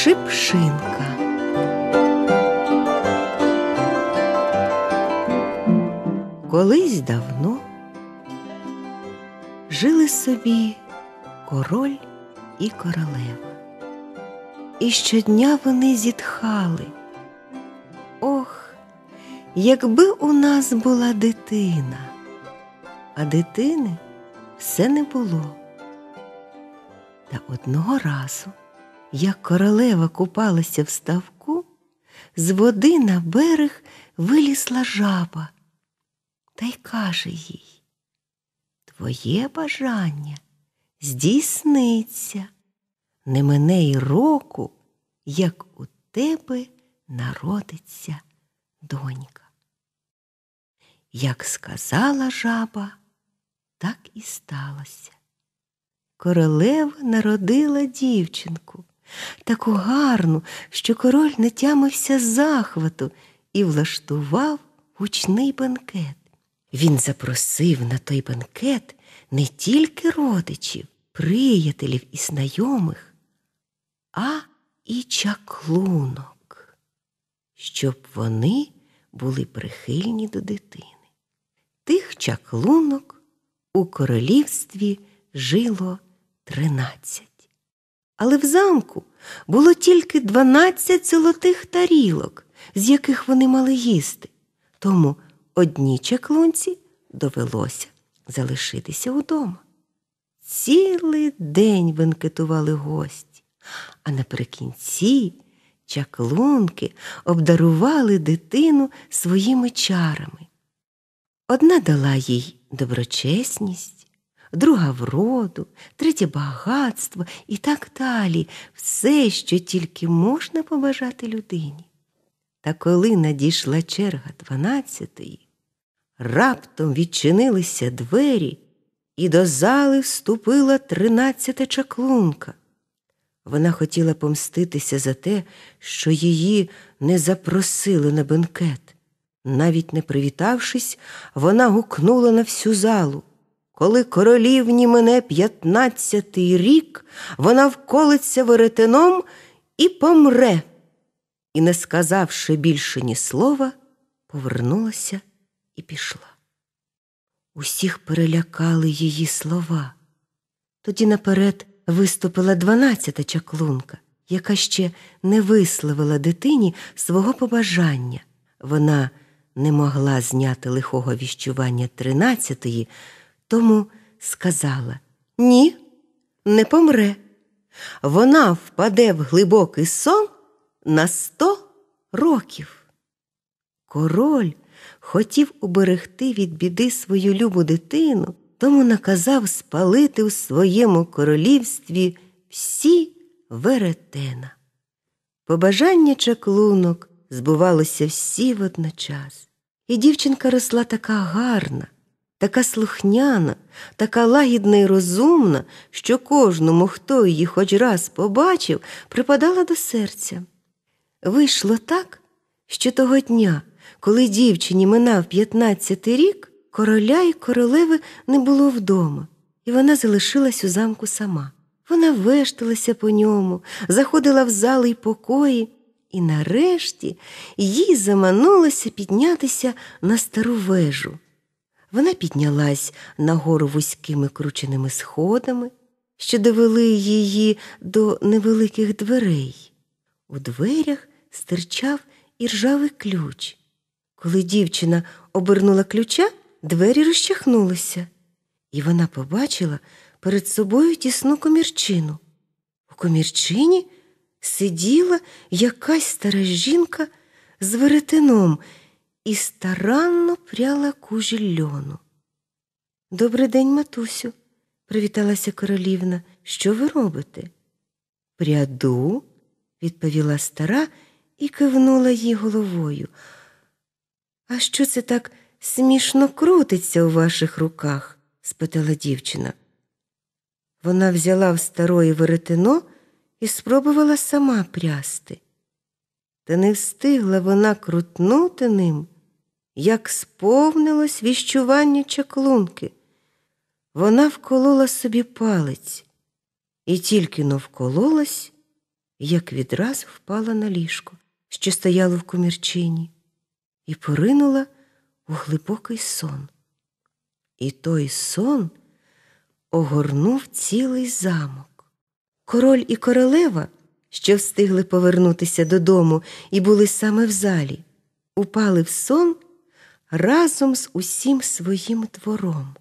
Шипшинка. Колись давно жили собі король і королева. І щодня вони зітхали. Ох, якби у нас була дитина, а дитини все не було. Та одного разу, як королева купалася в ставку, з води на берег вилізла жаба та й каже їй Твоє бажання здійсниться, не мене й року, як у тебе народиться донька. Як сказала жаба, так і сталося. Королева народила дівчинку, таку гарну, що король не тямився з захвату і влаштував гучний бенкет. Він запросив на той бенкет не тільки родичів, приятелів і знайомих, а і чаклунок, щоб вони були прихильні до дитини. Тих чаклунок у королівстві жило тринадцять. Але в замку було тільки дванадцять золотих тарілок, з яких вони мали їсти. Тому одній чаклунці довелося залишитися удома. Цілий день бенкетували гості, а наприкінці чаклунки обдарували дитину своїми чарами. Одна дала їй доброчесність, друга вроду, третя багатство і так далі, все, що тільки можна побажати людині. Та коли надійшла черга дванадцятої, раптом відчинилися двері, і до зали вступила тринадцята чаклунка. Вона хотіла помститися за те, що її не запросили на бенкет. Навіть не привітавшись, вона гукнула на всю залу. Коли королівні мене п'ятнадцятий рік, вона вколиться веретеном і помре. І, не сказавши більше ні слова, повернулася і пішла. Усіх перелякали її слова. Тоді наперед виступила дванадцята чаклунка, яка ще не висловила дитині свого побажання. Вона не могла зняти лихого віщування тринадцятої, тому сказала ні, не помре. Вона впаде в глибокий сон на сто років. Король хотів уберегти від біди свою любу дитину, тому наказав спалити у своєму королівстві всі веретена. Побажання чаклунок збувалося всі водночас, і дівчинка росла така гарна, така слухняна, така лагідна і розумна, що кожному, хто її хоч раз побачив, припадала до серця. Вийшло так, що того дня, коли дівчині минав п'ятнадцятий рік, короля і королеви не було вдома, і вона залишилась у замку сама. Вона вешталася по ньому, заходила в зали й покої, і нарешті їй заманулося піднятися на стару вежу. Вона піднялась нагору вузькими крученими сходами, що довели її до невеликих дверей. У дверях стирчав іржавий ключ. Коли дівчина обернула ключа, двері розчахнулися, і вона побачила перед собою тісну комірчину. У комірчині сиділа якась стара жінка з веретеном і старанно пряла кужі льону. Добрий день, матусю, привіталася королівна. Що ви робите? Пряду, відповіла стара і кивнула їй головою. А що це так смішно крутиться у ваших руках? спитала дівчина. Вона взяла в старої веретено і спробувала сама прясти. Та не встигла вона крутнути ним, як сповнилось віщування чаклунки. Вона вколола собі палець і тільки но вкололась, як відразу впала на ліжко, що стояло в комірчині, і поринула у глибокий сон. І той сон огорнув цілий замок. Король і королева, що встигли повернутися додому і були саме в залі, упали в сон разом з усім своїм двором.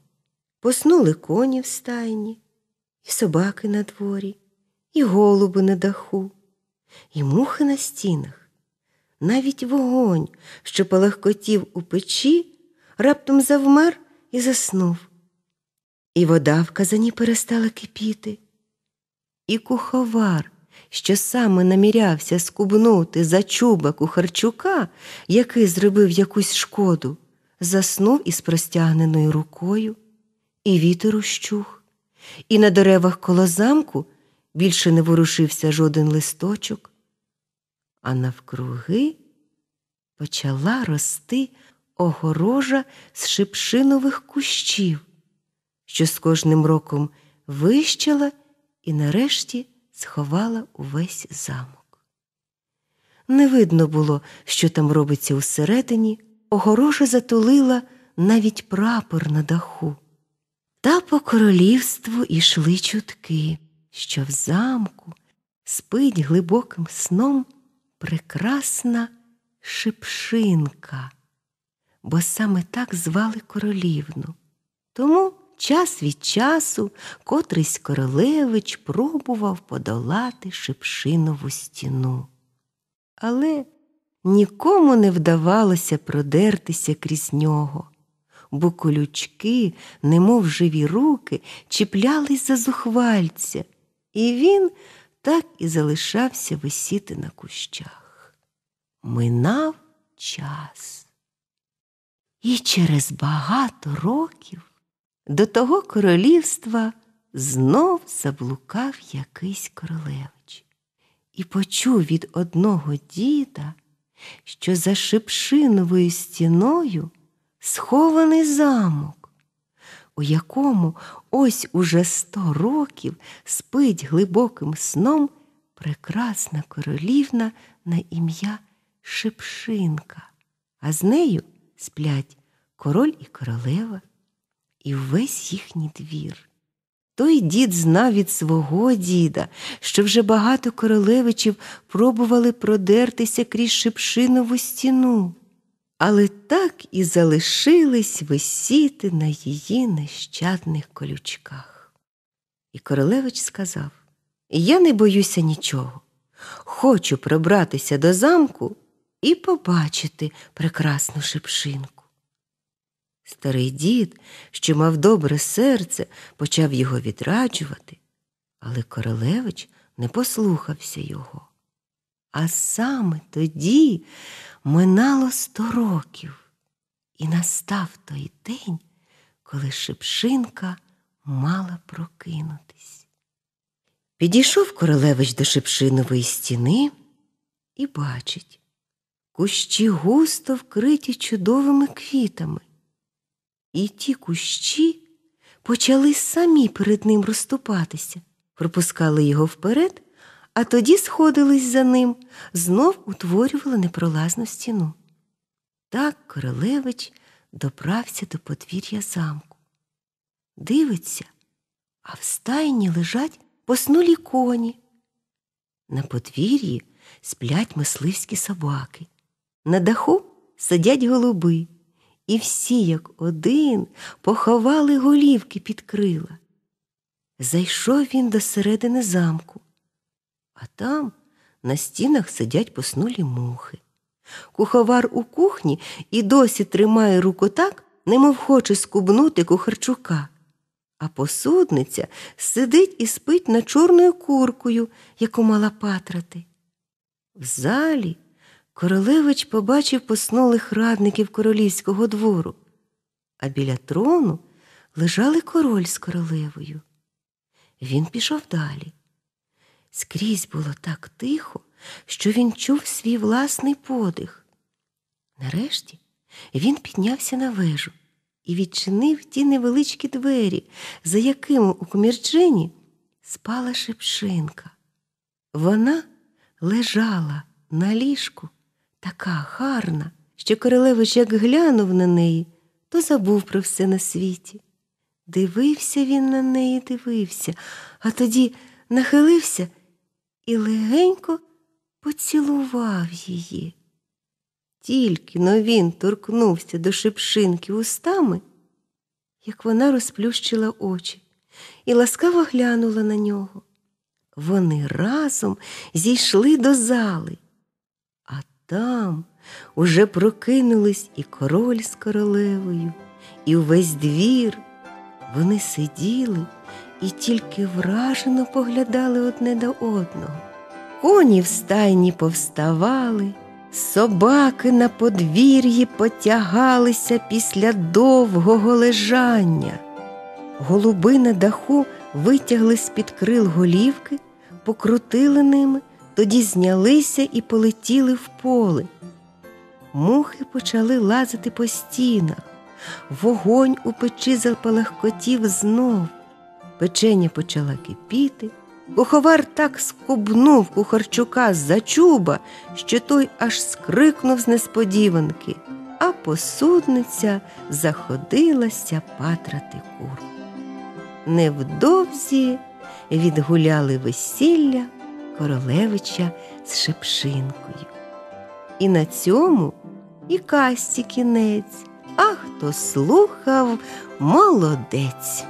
Поснули коні в стайні, і собаки на дворі, і голуби на даху, і мухи на стінах. Навіть вогонь, що палахкотів у печі, раптом завмер і заснув. І вода в казані перестала кипіти, і куховар, що саме намірявся скубнути за чуба кухарчука, який зробив якусь шкоду, заснув із простягненою рукою, і вітер ущух, і на деревах коло замку більше не ворушився жоден листочок, а навкруги почала рости огорожа з шипшинових кущів, що з кожним роком вищала і нарешті сховала увесь замок. Не видно було, що там робиться усередині, огорожа затулила навіть прапор на даху. Та по королівству ішли чутки, що в замку спить глибоким сном прекрасна шипшинка, бо саме так звали королівну. Тому час від часу котрийсь королевич пробував подолати шипшинову стіну. Але нікому не вдавалося продертися крізь нього, бо колючки, немов живі руки, чіплялись за зухвальця, і він так і залишався висіти на кущах. Минав час. І через багато років до того королівства знов заблукав якийсь королевич і почув від одного діда, що за шипшиновою стіною схований замок, у якому ось уже сто років спить глибоким сном прекрасна королівна на ім'я Шипшинка, а з нею сплять король і королева і весь їхній двір. Той дід знав від свого діда, що вже багато королевичів пробували продертися крізь шипшинову стіну, але так і залишились висіти на її нещадних колючках. І королевич сказав: Я не боюся нічого. Хочу пробратися до замку і побачити прекрасну шипшинку. Старий дід, що мав добре серце, почав його відраджувати, але королевич не послухався його. А саме тоді минало сто років, і настав той день, коли шипшинка мала прокинутись. Підійшов королевич до шипшинової стіни і бачить, кущі густо вкриті чудовими квітами. І ті кущі почали самі перед ним розступатися, пропускали його вперед, а тоді сходились за ним, знов утворювали непролазну стіну. Так королевич добрався до подвір'я замку. Дивиться, а в стайні лежать поснулі коні. На подвір'ї сплять мисливські собаки, на даху сидять голуби і всі, як один, поховали голівки під крила. Зайшов він до середини замку, а там на стінах сидять поснулі мухи. Куховар у кухні і досі тримає руку так, немов хоче скубнути кухарчука, а посудниця сидить і спить над чорною куркою, яку мала патрати. В залі Королевич побачив поснулих радників королівського двору, а біля трону лежали король з королевою. Він пішов далі. Скрізь було так тихо, що він чув свій власний подих. Нарешті він піднявся на вежу і відчинив ті невеличкі двері, за якими у комірчині спала шепшинка. Вона лежала на ліжку така гарна, що королевич як глянув на неї, то забув про все на світі. Дивився він на неї, дивився, а тоді нахилився і легенько поцілував її. Тільки но він торкнувся до шипшинки устами, як вона розплющила очі і ласкаво глянула на нього. Вони разом зійшли до зали, там уже прокинулись і король з королевою, і увесь двір. Вони сиділи і тільки вражено поглядали одне до одного. Коні в стайні повставали, собаки на подвір'ї потягалися після довгого лежання. Голуби на даху витягли з-під крил голівки, покрутили ними, тоді знялися і полетіли в поле. Мухи почали лазити по стінах, вогонь у печі запалахкотів знов, печеня почала кипіти. Куховар так скубнув кухарчука за чуба, що той аж скрикнув з несподіванки, а посудниця заходилася патрати курку. Невдовзі відгуляли весілля королевича з шепшинкою. І на цьому і касті кінець, а хто слухав молодець.